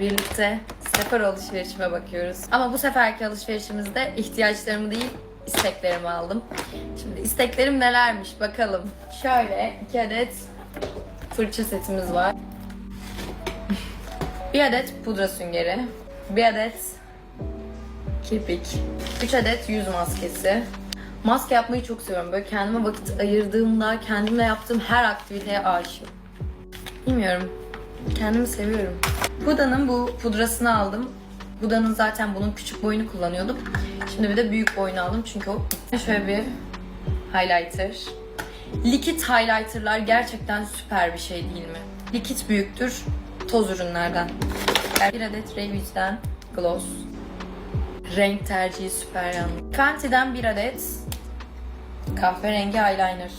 birlikte Sephora alışverişime bakıyoruz. Ama bu seferki alışverişimizde ihtiyaçlarımı değil, isteklerimi aldım. Şimdi isteklerim nelermiş bakalım. Şöyle iki adet fırça setimiz var. bir adet pudra süngeri. Bir adet kirpik. 3 adet yüz maskesi. Maske yapmayı çok seviyorum. Böyle kendime vakit ayırdığımda kendimle yaptığım her aktiviteye aşığım. Bilmiyorum. Kendimi seviyorum. Buda'nın bu pudrasını aldım. Buda'nın zaten bunun küçük boyunu kullanıyordum. Şimdi bir de büyük boyunu aldım çünkü o şöyle bir highlighter. Likit highlighterlar gerçekten süper bir şey değil mi? Likit büyüktür toz ürünlerden. Bir adet Revise'den gloss. Renk tercihi süper yalnız. Fenty'den bir adet kahverengi eyeliner.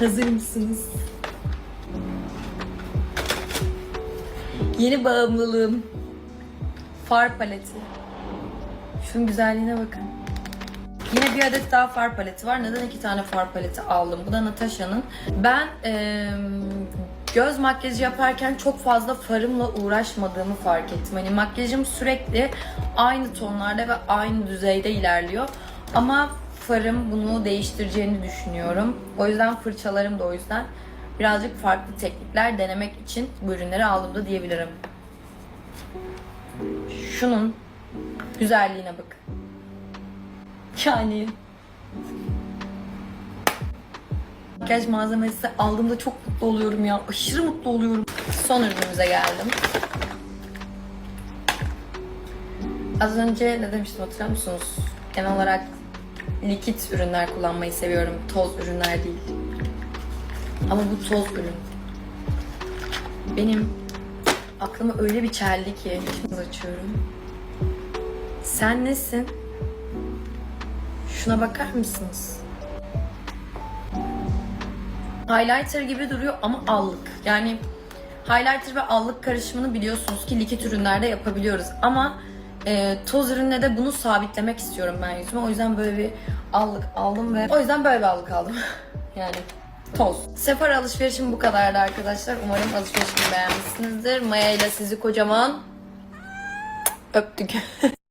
Hazır mısınız? Yeni bağımlılığım. Far paleti. Şunun güzelliğine bakın. Yine bir adet daha far paleti var. Neden iki tane far paleti aldım? Bu da Natasha'nın. Ben eee, göz makyajı yaparken çok fazla farımla uğraşmadığımı fark ettim. Hani makyajım sürekli aynı tonlarda ve aynı düzeyde ilerliyor. Ama farım bunu değiştireceğini düşünüyorum. O yüzden fırçalarım da o yüzden birazcık farklı teknikler denemek için bu ürünleri aldım da diyebilirim. Şunun güzelliğine bakın. Yani makyaj malzemesi aldığımda çok mutlu oluyorum ya. Aşırı mutlu oluyorum. Son ürünümüze geldim. Az önce ne demiştim hatırlıyor musunuz? Genel olarak likit ürünler kullanmayı seviyorum. Toz ürünler değil. Ama bu toz ürün. Benim aklıma öyle bir çeldi ki. Şimdi açıyorum. Sen nesin? Şuna bakar mısınız? Highlighter gibi duruyor ama allık. Yani highlighter ve allık karışımını biliyorsunuz ki likit ürünlerde yapabiliyoruz. Ama e, toz ürünle de bunu sabitlemek istiyorum ben yüzüme. O yüzden böyle bir allık aldım ve o yüzden böyle bir allık aldım. yani toz. Sephora alışverişim bu kadardı arkadaşlar. Umarım alışverişimi beğenmişsinizdir. Maya ile sizi kocaman öptük.